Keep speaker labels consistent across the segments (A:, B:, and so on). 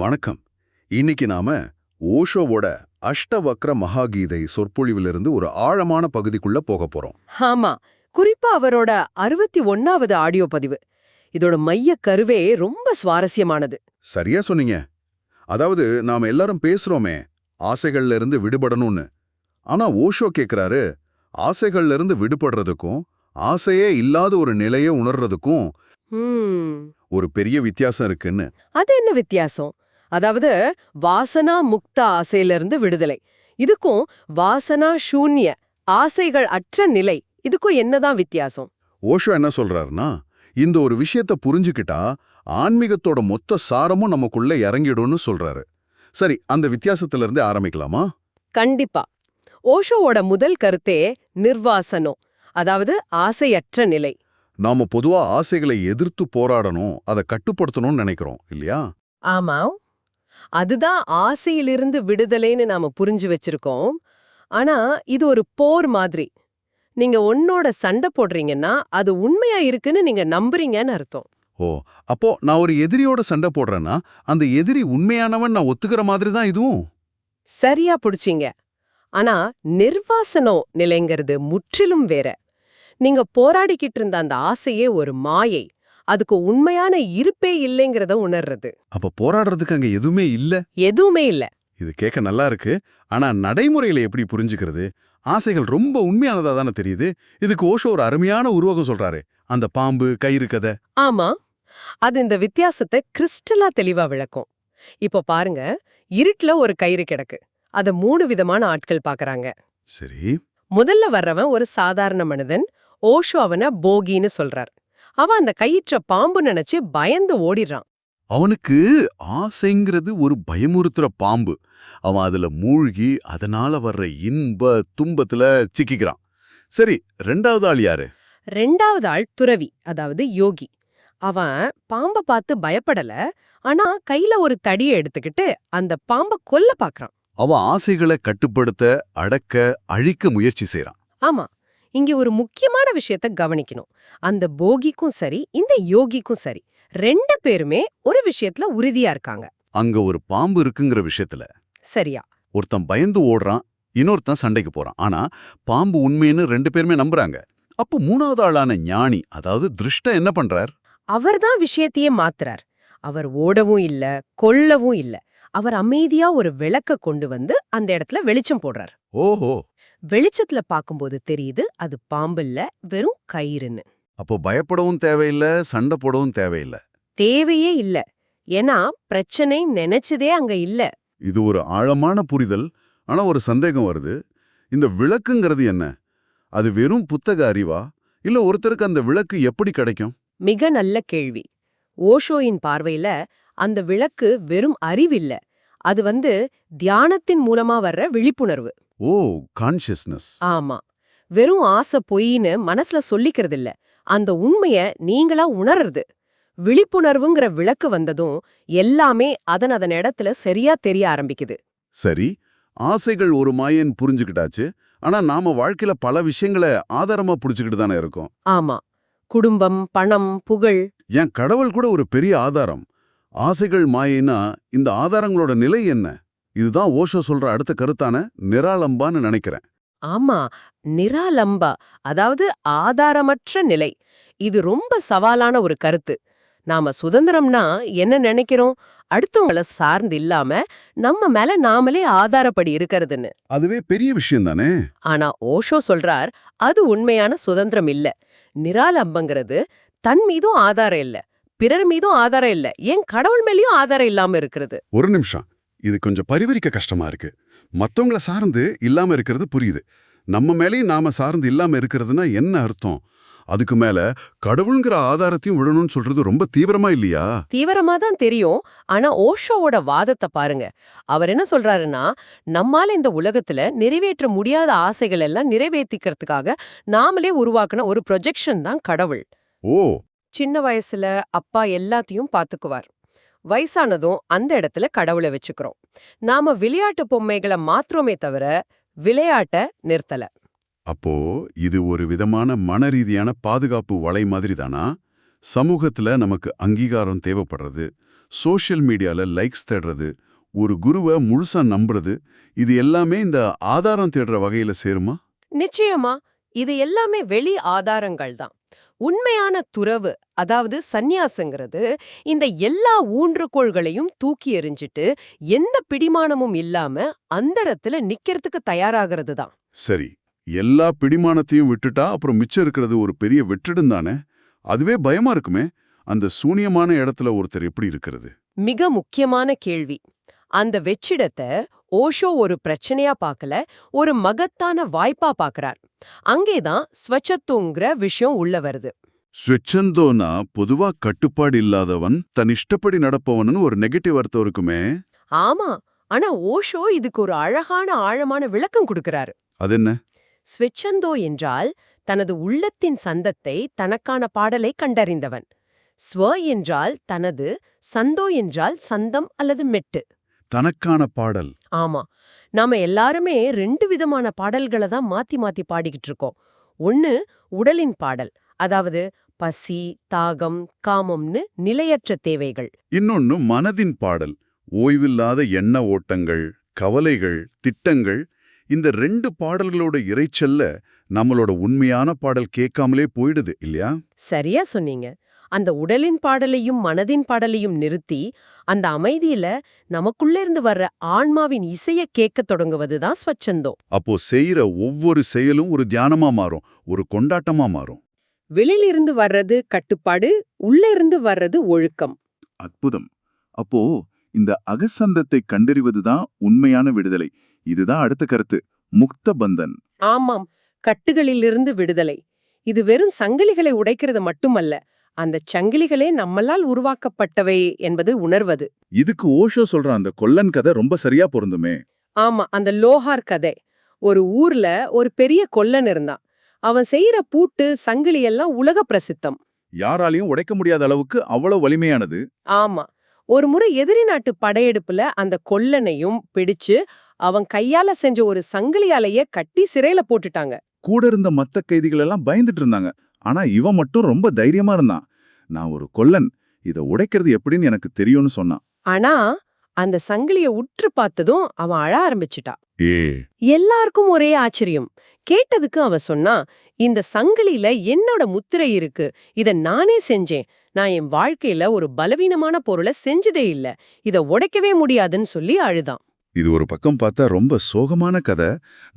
A: வணக்கம். இன்னைக்கு நாம ஓஷோவோட அஷ்டவக்ர மகாகீதை சொற்பொழிவிலிருந்து ஒரு ஆழமான பகுதிக்குள்ள போக போறோம்.
B: ஆமா குறிப்பா அவரோட அறுபத்தி ஒன்னாவது ஆடியோ பதிவு. இதோட மைய கருவே ரொம்ப சுவாரஸ்யமானது.
A: சரியா சொன்னீங்க. அதாவது நாம எல்லாரும் பேசுறோமே ஆசைகள்ல இருந்து விடுபடணும்னு. ஆனா ஓஷோ கேக்குறாரு ஆசைகள்ல இருந்து விடுபடுறதுக்கும் ஆசையே இல்லாத ஒரு நிலையை உணர்றதுக்கும் ஒரு பெரிய வித்தியாசம் இருக்குன்னு.
B: அது என்ன வித்தியாசம்? அதாவது வாசனா முக்த ஆசையிலிருந்து விடுதலை. இதுக்கும் வாசனா சூன்ய ஆசைகள் அற்ற நிலை இதுக்கும் என்னதான் வித்தியாசம்?
A: ஓஷோ என்ன சொல்றாருன்னா இந்த ஒரு விஷயத்த புரிஞ்சுக்கிட்டா ஆன்மீகத்தோட மொத்த சாரமும் நமக்குள்ள இறங்கிடும்னு சொல்றாரு. சரி அந்த வித்தியாசத்துல இருந்து ஆரம்பிக்கலாமா?
B: கண்டிப்பா. ஓஷோவோட முதல் கருத்தே நிர்வாசனம் அதாவது ஆசையற்ற நிலை.
A: நாம பொதுவா ஆசைகளை எதிர்த்து போராடணும் அதை கட்டுப்படுத்தணும்னு நினைக்கிறோம் இல்லையா?
B: ஆமா அதுதான் ஆசையிலிருந்து விடுதலைன்னு நாம புரிஞ்சு வச்சிருக்கோம். ஆனா இது ஒரு போர் மாதிரி. நீங்க உன்னோட சண்டை போடுறீங்கன்னா அது உண்மையா இருக்குன்னு நீங்க நம்புறீங்கன்னு அர்த்தம்.
A: ஓ அப்போ நான் ஒரு எதிரியோட சண்டை போடுறேன்னா அந்த எதிரி உண்மையானவன் நான் ஒத்துக்கிற மாதிரி தான் இதுவும்?
B: சரியா புடிச்சீங்க. ஆனா நிர்வாசனம் நிலைங்கிறது முற்றிலும் வேற. நீங்க போராடிக்கிட்டு இருந்த அந்த ஆசையே ஒரு மாயை. அதுக்கு உண்மையான இருப்பே இல்லைங்கிறத உணர்றது.
A: அப்ப போராடுறதுக்கு அங்க எதுவுமே இல்ல?
B: எதுவுமே இல்ல.
A: இது கேட்க நல்லா இருக்கு. ஆனா நடைமுறையில எப்படி புரிஞ்சுக்கிறது? ஆசைகள் ரொம்ப உண்மையானதா தானே தெரியுது? இதுக்கு ஓஷோ ஒரு அருமையான உருவகம் சொல்றாரு. அந்த பாம்பு கயிறு கதை.
B: ஆமா. அது இந்த வித்தியாசத்தை கிறிஸ்டலா தெளிவா விளக்கும். இப்போ பாருங்க. இருட்டுல ஒரு கயிறு கிடக்கு. அத மூணு விதமான ஆட்கள் பாக்குறாங்க.
A: சரி.
B: முதல்ல வர்றவன் ஒரு சாதாரண மனிதன். ஓஷோ அவன போகின்னு சொல்றார். அவன் அந்த கயிற்ற பாம்பு நினைச்சு பயந்து ஓடிடுறான்.
A: அவனுக்கு ஆசைங்கிறது ஒரு பயமுறுத்துற பாம்பு. அவன் அதுல மூழ்கி அதனால வர்ற இன்ப துன்பத்துல சிக்கிக்கிறான். சரி ரெண்டாவது ஆள் யாரு?
B: ரெண்டாவது ஆள் துறவி அதாவது யோகி. அவன் பாம்ப பார்த்து பயப்படல ஆனா கையில ஒரு தடியை எடுத்துக்கிட்டு அந்த பாம்ப கொல்ல பாக்குறான்.
A: அவன் ஆசைகளை கட்டுப்படுத்த அடக்க அழிக்க முயற்சி செய்றான்.
B: ஆமா. இங்க ஒரு முக்கியமான விஷயத்த கவனிக்கணும். அந்த போகிக்கும் சரி இந்த யோகிக்கும் சரி ரெண்டு பேருமே ஒரு விஷயத்துல உறுதியா இருக்காங்க.
A: அங்க ஒரு பாம்பு இருக்குங்கிற விஷயத்துல
B: சரியா.
A: ஒருத்தன் பயந்து ஓடுறான் இன்னொருத்தன் சண்டைக்கு போறான். ஆனா பாம்பு உண்மைன்னு ரெண்டு பேருமே நம்புறாங்க. அப்போ மூணாவது ஆளான ஞானி அதாவது திருஷ்ட என்ன பண்றார்?
B: அவர்தான் விஷயத்தையே மாத்துறார். அவர் ஓடவும் இல்ல கொல்லவும் இல்ல. அவர் அமைதியா ஒரு விளக்க கொண்டு வந்து அந்த இடத்துல வெளிச்சம் போடுறார்.
A: ஓஹோ!
B: வெளிச்சத்துல பாக்கும்போது தெரியுது அது பாம்பில்ல வெறும் கயிறுன்னு.
A: அப்போ பயப்படவும் தேவையில்ல சண்டை போடவும் தேவையில்ல.
B: தேவையே இல்ல. ஏன்னா பிரச்சனை நினைச்சதே அங்க இல்ல.
A: இது ஒரு ஆழமான புரிதல் ஆனா ஒரு சந்தேகம் வருது. இந்த விளக்குங்கிறது என்ன? அது வெறும் புத்தக அறிவா? இல்ல ஒருத்தருக்கு அந்த விளக்கு எப்படி கிடைக்கும்?
B: மிக நல்ல கேள்வி. ஓஷோயின் பார்வையில அந்த விளக்கு வெறும் அறிவில்ல. அது வந்து தியானத்தின் மூலமா வர்ற விழிப்புணர்வு.
A: ஓ கான்ஷியஸ்னஸ்
B: ஆமா. வெறும் ஆசை பொய்ன்னு மனசுல சொல்லிக்கிறது இல்ல அந்த உண்மைய நீங்களா உணர்றது. விழிப்புணர்வுங்கிற விளக்கு வந்ததும் எல்லாமே அதன் அதன் இடத்துல சரியா தெரிய ஆரம்பிக்குது.
A: சரி. ஆசைகள் ஒரு மாயன் புரிஞ்சுக்கிட்டாச்சு. ஆனா நாம வாழ்க்கையில பல விஷயங்களை ஆதாரமா புடிச்சுக்கிட்டு தானே இருக்கோம்.
B: ஆமா. குடும்பம் பணம் புகழ்.
A: ஏன் கடவுள் கூட ஒரு பெரிய ஆதாரம். ஆசைகள் மாயினா இந்த ஆதாரங்களோட நிலை என்ன? இதுதான் ஓஷோ சொல்ற அடுத்த கருத்தான நிராலம்பான்னு நினைக்கிறேன்.
B: ஆமா நிராலம்பா அதாவது ஆதாரமற்ற நிலை. இது ரொம்ப சவாலான ஒரு கருத்து. நாம சுதந்திரம்னா என்ன நினைக்கிறோம்? அடுத்தவங்கள சார்ந்து இல்லாம நம்ம மேல நாமளே ஆதாரப்படி இருக்கிறதுன்னு.
A: அதுவே பெரிய விஷயம் தானே?
B: ஆனா ஓஷோ சொல்றார் அது உண்மையான சுதந்திரம் இல்ல. நிராலம்பங்கிறது தன் மீதும் ஆதாரம் இல்ல பிறர் மீதும் ஆதாரம் இல்ல ஏன் கடவுள் மேலயும் ஆதாரம் இல்லாம இருக்கிறது.
A: ஒரு நிமிஷம். இது கொஞ்சம் பரிவரிக்க கஷ்டமா இருக்கு. மத்தவங்கள சார்ந்து இல்லாம இருக்கிறது புரியுது. நம்ம மேலேயும் நாம சார்ந்து இல்லாம இருக்கிறதுனா என்ன அர்த்தம்? அதுக்கு மேல கடவுள்ங்கிற ஆதாரத்தையும் விடணும்னு சொல்றது ரொம்ப தீவிரமா இல்லையா?
B: தீவிரமா தான் தெரியும். ஆனா ஓஷோவோட வாதத்தை பாருங்க. அவர் என்ன சொல்றாருன்னா நம்மால இந்த உலகத்துல நிறைவேற்ற முடியாத ஆசைகள் எல்லாம் நிறைவேற்றிக்கிறதுக்காக நாமளே உருவாக்குன ஒரு ப்ரொஜெக்ஷன் தான் கடவுள்.
A: ஓ!
B: சின்ன வயசுல அப்பா எல்லாத்தையும் பாத்துக்குவார். வயசானதும் அந்த இடத்துல கடவுளை வச்சுக்கிறோம். நாம விளையாட்டு பொம்மைகளை மாத்துறோமே தவிர விளையாட்ட நிறுத்தல.
A: அப்போ இது ஒரு விதமான மனரீதியான பாதுகாப்பு வலை மாதிரி தானா? சமூகத்துல நமக்கு அங்கீகாரம் தேவைப்படுறது சோஷியல் மீடியால லைக்ஸ் தேடுறது ஒரு குருவை முழுசா நம்புறது இது எல்லாமே இந்த ஆதாரம் தேடுற வகையில சேருமா?
B: நிச்சயமா இது எல்லாமே வெளி ஆதாரங்கள் தான். உண்மையான துறவு அதாவது சந்நியாசங்கிறது இந்த எல்லா ஊன்றுகோள்களையும் தூக்கி எறிஞ்சிட்டு எந்த பிடிமானமும் இல்லாம அந்தரத்துல நிக்கிறதுக்கு தயாராகிறது தான்.
A: சரி எல்லா பிடிமானத்தையும் விட்டுட்டா அப்புறம் மிச்சம் இருக்கிறது ஒரு பெரிய வெற்றிடம் தானே? அதுவே பயமா இருக்குமே? அந்த சூனியமான இடத்துல ஒருத்தர் எப்படி இருக்கிறது?
B: மிக முக்கியமான கேள்வி. அந்த வெற்றிடத்தை ஓஷோ ஒரு பிரச்சனையா பார்க்கல ஒரு மகத்தான வாய்ப்பா பார்க்கறார். அங்கேதான் ஸ்வச்சத்துங்கிற விஷயம் உள்ள வருது.
A: ஸ்வெச்சந்தோனா பொதுவா கட்டுப்பாடு இல்லாதவன் தன் இஷ்டப்படி நடப்பவன்னு ஒரு நெகட்டிவ் அர்த்தம் இருக்குமே.
B: ஆமா ஆனா ஓஷோ இதுக்கு ஒரு அழகான ஆழமான விளக்கம் கொடுக்கறாரு.
A: அது என்ன
B: ஸ்வெச்சந்தோ என்றால் தனது உள்ளத்தின் சந்தத்தை தனக்கான பாடலை கண்டறிந்தவன். ஸ்வ என்றால் தனது சந்தோ என்றால் சந்தம் அல்லது மெட்டு.
A: தனக்கான பாடல்.
B: ஆமா. நாம எல்லாருமே ரெண்டு விதமான பாடல்களை தான் மாத்தி மாத்தி பாடிக்கிட்டு இருக்கோம். ஒன்னு உடலின் பாடல் அதாவது பசி தாகம் காமம்னு நிலையற்ற தேவைகள்.
A: இன்னொன்னு மனதின் பாடல் ஓய்வில்லாத எண்ண ஓட்டங்கள் கவலைகள் திட்டங்கள். இந்த ரெண்டு பாடல்களோட இறைச்சல்ல நம்மளோட உண்மையான பாடல் கேட்காமலே போயிடுது இல்லையா?
B: சரியா சொன்னீங்க. அந்த உடலின் பாடலையும் மனதின் பாடலையும் நிறுத்தி அந்த அமைதியில நமக்குள்ள இருந்து வர்ற ஆன்மாவின் இசைய கேட்கத் தொடங்குவதுதான் ஸ்வச்சந்தோ
A: அப்போ செய்யற ஒவ்வொரு செயலும் ஒரு தியானமா மாறும் ஒரு கொண்டாட்டமா மாறும்.
B: வெளியிலிருந்து வர்றது கட்டுப்பாடு உள்ள இருந்து வர்றது ஒழுக்கம்.
C: அற்புதம். அப்போ இந்த அகசந்தத்தை கண்டறிவதுதான் உண்மையான விடுதலை. இதுதான் அடுத்த கருத்து முக்த பந்தன்.
B: ஆமாம் கட்டுகளிலிருந்து விடுதலை. இது வெறும் சங்கிலிகளை உடைக்கிறது மட்டுமல்ல அந்த சங்கிலிகளே நம்மளால் உருவாக்கப்பட்டவை என்பது உணர்வது.
C: இதுக்கு ஓஷோ சொல்ற அந்த கொல்லன் கதை ரொம்ப சரியா பொருந்துமே.
B: ஆமா அந்த லோஹார் கதை. ஒரு ஊர்ல ஒரு பெரிய கொல்லன் இருந்தான். அவன் செய்யற பூட்டு சங்கிலி எல்லாம் உலக பிரசித்தம்.
C: யாராலையும் உடைக்க முடியாத அளவுக்கு அவ்வளவு வலிமையானது.
B: ஆமா. ஒரு முறை எதிரி நாட்டு படையெடுப்புல அந்த கொல்லனையும் பிடிச்சு அவன் கையால செஞ்ச ஒரு சங்கிலியாலேய கட்டி சிறையில போட்டுட்டாங்க.
C: கூட இருந்த மத்த கைதிகள் எல்லாம் பயந்துட்டு இருந்தாங்க. ஆனா இவன் மட்டும் ரொம்ப தைரியமா இருந்தான். நான் ஒரு கொல்லன். இத உடைக்கிறது எப்படின்னு எனக்கு தெரியும்னு சொன்னான்.
B: ஆனா அந்த சங்கிலிய உற்று பார்த்ததும் அவன் அழ ஆரம்பிச்சுட்டான்
A: ஏ.
B: எல்லாருக்கும் ஒரே ஆச்சரியம். கேட்டதுக்கு அவன் சொன்னா இந்த சங்கிலியில என்னோட முத்திரை இருக்கு. இத நானே செஞ்சேன். நான் என் வாழ்க்கையில ஒரு பலவீனமான பொருளை செஞ்சதே இல்ல. இத உடைக்கவே முடியாதுன்னு சொல்லி அழுதான்.
A: இது ஒரு பக்கம் பார்த்தா ரொம்ப சோகமான கதை.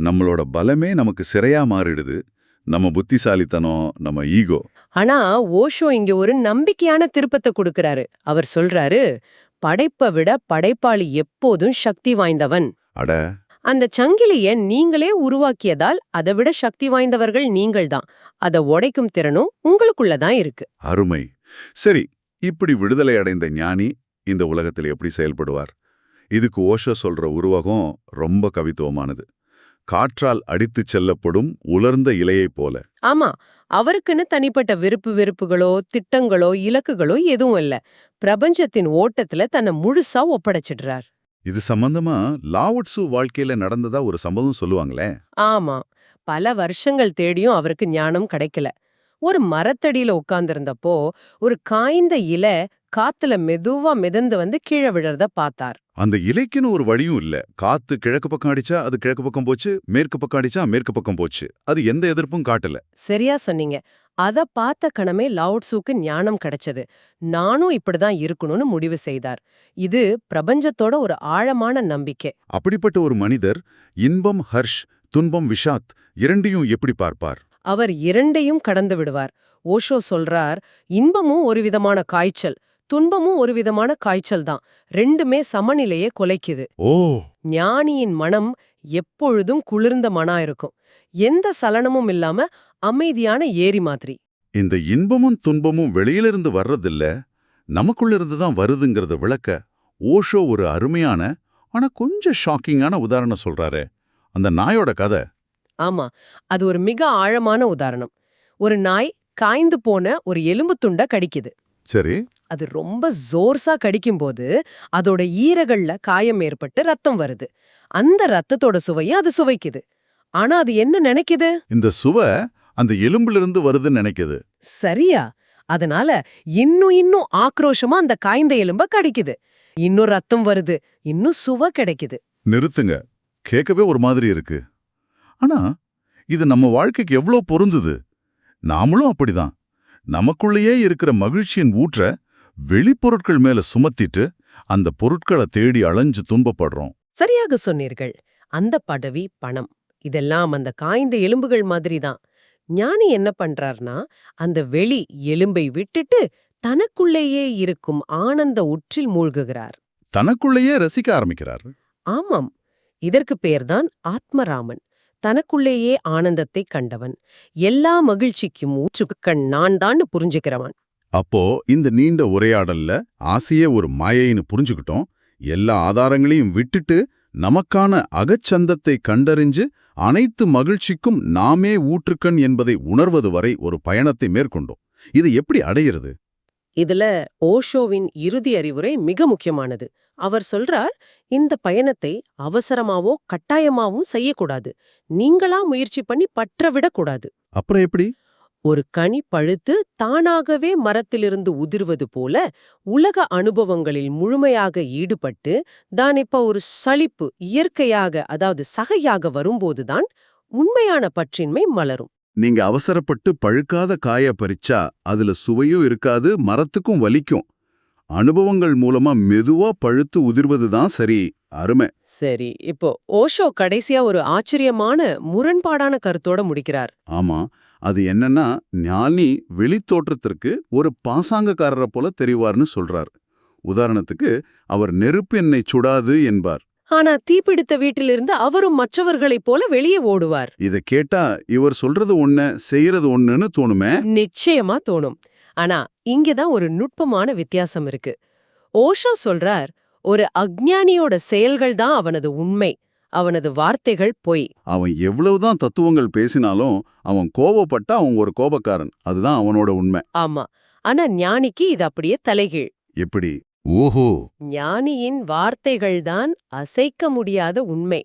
A: நம்மளோட பலமே நமக்கு சிறையா மாறிடுது. நம்ம புத்திசாலித்தனம் நம்ம ஈகோ.
B: ஆனா ஓஷோ இங்க ஒரு நம்பிக்கையான திருப்பத்தை கொடுக்கறாரு. அவர் சொல்றாரு படைப்பை விட படைப்பாளி எப்போதும் சக்தி வாய்ந்தவன்.
A: அட.
B: அந்த சங்கிலிய நீங்களே உருவாக்கியதால் அதை விட சக்தி வாய்ந்தவர்கள் நீங்கள்தான் அதை உடைக்கும் திறனும் உங்களுக்குள்ளதான் இருக்கு.
A: அருமை. சரி இப்படி விடுதலை அடைந்த ஞானி இந்த உலகத்தில் எப்படி செயல்படுவார்? இதுக்கு ஓஷோ சொல்ற உருவகம் ரொம்ப கவித்துவமானது. காற்றால் அடித்துச் செல்லப்படும் உலர்ந்த இலையைப் போல.
B: ஆமா அவருக்குன்னு தனிப்பட்ட விருப்பு வெறுப்புகளோ திட்டங்களோ இலக்குகளோ எதுவும் இல்ல. பிரபஞ்சத்தின் ஓட்டத்துல தன்னை முழுசா ஒப்படைச்சிடுறார்.
A: இது சம்பந்தமா லாவுட்சு வாழ்க்கையில நடந்ததா ஒரு சம்பவம் சொல்லுவாங்களே?
B: ஆமா பல வருஷங்கள் தேடியும் அவருக்கு ஞானம் கிடைக்கல. ஒரு மரத்தடியில உட்கார்ந்திருந்தப்போ ஒரு காய்ந்த இலை காத்துல மெதுவா மிதந்து வந்து கீழே விழறத பார்த்தார்.
A: அந்த இலைக்குன்னு ஒரு வழியும் இல்ல. காத்து கிழக்கு பக்கம் அடிச்சா அது கிழக்கு பக்கம் போச்சு மேற்கு பக்கம் அடிச்சா மேற்கு பக்கம் போச்சு. அது எந்த எதிர்ப்பும் காட்டல.
B: சரியா சொன்னீங்க. அத பார்த்த கணமே லவுட்ஸுக்கு ஞானம் கிடைச்சது. நானும் இப்படிதான் இருக்கணும்னு முடிவு செய்தார். இது பிரபஞ்சத்தோட ஒரு ஆழமான நம்பிக்கை.
A: அப்படிப்பட்ட ஒரு மனிதர் இன்பம் ஹர்ஷ் துன்பம் விஷாத் இரண்டையும் எப்படி பார்ப்பார்?
B: அவர் இரண்டையும் கடந்து விடுவார். ஓஷோ சொல்றார் இன்பமும் ஒரு விதமான காய்ச்சல். துன்பமும் ஒரு விதமான காய்ச்சல் தான் ரெண்டுமே சமநிலையை கொலைக்குது.
A: ஓ.
B: ஞானியின் மனம் எப்பொழுதும் குளிர்ந்த மனா இருக்கும். எந்த சலனமும் இல்லாம அமைதியான ஏரி மாதிரி.
A: இந்த இன்பமும் துன்பமும் வெளியிலிருந்து வர்றதில்ல நமக்குள்ள இருந்து தான் வருதுங்கிறத விளக்க ஓஷோ ஒரு அருமையான ஆனா கொஞ்சம் ஷாக்கிங்கான உதாரணம் சொல்றாரே. அந்த நாயோட கதை.
B: ஆமா அது ஒரு மிக ஆழமான உதாரணம். ஒரு நாய் காய்ந்து போன ஒரு எலும்பு துண்டை கடிக்குது.
A: சரி.
B: அது ரொம்ப ஜோர்ஸா கடிக்கும்போது அதோட ஈரகள்ல காயம் ஏற்பட்டு ரத்தம் வருது. அந்த ரத்தத்தோட சுவையை அது சுவைக்குது. ஆனா அது என்ன நினைக்குது?
A: இந்த சுவை அந்த எலும்பிலிருந்து வருதுன்னு நினைக்குது.
B: சரியா? அதனால இன்னும் இன்னும் ஆக்ரோஷமா அந்த காய்ந்த எலும்ப கடிக்குது. இன்னும் ரத்தம் வருது. இன்னும் சுவ கிடைக்குது.
A: நிறுத்துங்க. கேட்கவே ஒரு மாதிரி இருக்கு. ஆனா இது நம்ம வாழ்க்கைக்கு எவ்வளோ பொருந்துது? நாமளும் அப்படிதான். நமக்குள்ளேயே இருக்கிற மகிழ்ச்சியின் ஊற்ற வெளிப்பொருட்கள் மேல சுமத்திட்டு அந்த பொருட்களை தேடி அலைஞ்சு துன்பப்படுறோம்.
B: சரியாக சொன்னீர்கள். அந்த பதவி பணம் இதெல்லாம் அந்த காய்ந்த எலும்புகள் மாதிரி தான் ஞானி என்ன பண்றார்னா அந்த வெளி எலும்பை விட்டுட்டு தனக்குள்ளேயே இருக்கும் ஆனந்த உற்றில் மூழ்குகிறார்.
A: தனக்குள்ளேயே ரசிக்க ஆரம்பிக்கிறார்.
B: ஆமாம். இதற்கு பேர்தான் ஆத்மராமன். தனக்குள்ளேயே ஆனந்தத்தை கண்டவன். எல்லா மகிழ்ச்சிக்கும் ஊற்றுக்கு கண் நான் தான் புரிஞ்சுக்கிறவன்.
A: அப்போ இந்த நீண்ட உரையாடல்ல ஆசையே ஒரு மாயைன்னு புரிஞ்சுக்கிட்டோம். எல்லா ஆதாரங்களையும் விட்டுட்டு நமக்கான அகச்சந்தத்தை கண்டறிஞ்சு அனைத்து மகிழ்ச்சிக்கும் நாமே ஊற்றுக்கண் என்பதை உணர்வது வரை ஒரு பயணத்தை மேற்கொண்டோம். இது எப்படி அடையிறது?
B: இதுல ஓஷோவின் இறுதி அறிவுரை மிக முக்கியமானது. அவர் சொல்றார் இந்த பயணத்தை அவசரமாவோ கட்டாயமாவும் செய்யக்கூடாது. நீங்களா முயற்சி பண்ணி பற்ற விடக்கூடாது.
A: அப்புறம் எப்படி?
B: ஒரு கனி பழுத்து தானாகவே மரத்திலிருந்து உதிர்வது போல உலக அனுபவங்களில் முழுமையாக ஈடுபட்டு தான் இப்ப ஒரு சலிப்பு இயற்கையாக அதாவது சகையாக வரும்போதுதான் உண்மையான பற்றின்மை மலரும்.
A: நீங்க அவசரப்பட்டு பழுக்காத காய பறிச்சா அதுல சுவையும் இருக்காது மரத்துக்கும் வலிக்கும். அனுபவங்கள் மூலமா மெதுவா பழுத்து உதிர்வதுதான் சரி. அருமை.
B: சரி இப்போ ஓஷோ கடைசியா ஒரு ஆச்சரியமான முரண்பாடான கருத்தோட முடிக்கிறார்.
A: ஆமா அது என்னன்னா ஞானி வெளித்தோற்றத்திற்கு ஒரு பாசாங்கக்காரரை போல தெரிவார்னு சொல்றார். உதாரணத்துக்கு அவர் நெருப்பு என்னை சுடாது என்பார்.
B: ஆனா தீப்பிடித்த வீட்டிலிருந்து அவரும் மற்றவர்களைப் போல வெளியே ஓடுவார்.
A: இத கேட்டா இவர் சொல்றது ஒண்ணு செய்யறது ஒண்ணுன்னு தோணுமே?
B: நிச்சயமா தோணும். ஆனா இங்கதான் ஒரு நுட்பமான வித்தியாசம் இருக்கு. ஓஷோ சொல்றார் ஒரு அக்ஞானியோட செயல்கள் தான் அவனது உண்மை அவனது வார்த்தைகள் பொய்.
A: அவன் எவ்வளவுதான் தத்துவங்கள் பேசினாலும் அவன் கோபப்பட்டா அவன் ஒரு கோபக்காரன். அதுதான் அவனோட உண்மை.
B: ஆமா. ஆனா ஞானிக்கு இது அப்படியே தலைகீழ்.
A: எப்படி? ஓஹோ!
B: ஞானியின் வார்த்தைகள்தான் அசைக்க முடியாத உண்மை.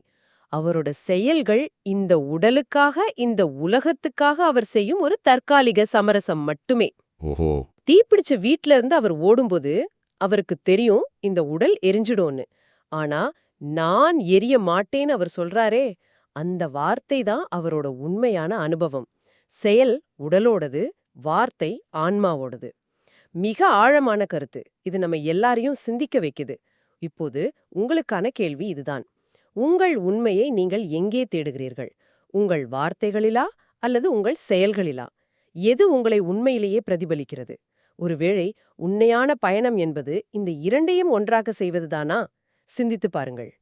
B: அவரோட செயல்கள் இந்த உடலுக்காக இந்த உலகத்துக்காக அவர் செய்யும் ஒரு தற்காலிக சமரசம் மட்டுமே.
A: ஓஹோ.
B: தீப்பிடிச்ச வீட்ல இருந்து அவர் ஓடும்போது அவருக்கு தெரியும் இந்த உடல் எரிஞ்சிடும்னு. ஆனா நான் எரிய மாட்டேன்னு அவர் சொல்றாரே அந்த வார்த்தை தான் அவரோட உண்மையான அனுபவம். செயல் உடலோடது வார்த்தை ஆன்மாவோடது. மிக ஆழமான கருத்து. இது நம்ம எல்லாரையும் சிந்திக்க வைக்குது. இப்போது உங்களுக்கான கேள்வி இதுதான். உங்கள் உண்மையை நீங்கள் எங்கே தேடுகிறீர்கள்? உங்கள் வார்த்தைகளிலா அல்லது உங்கள் செயல்களிலா? எது உங்களை உண்மையிலேயே பிரதிபலிக்கிறது? ஒருவேளை உண்மையான பயணம் என்பது இந்த இரண்டையும் ஒன்றாக செய்வதுதானா? சிந்தித்து பாருங்கள்.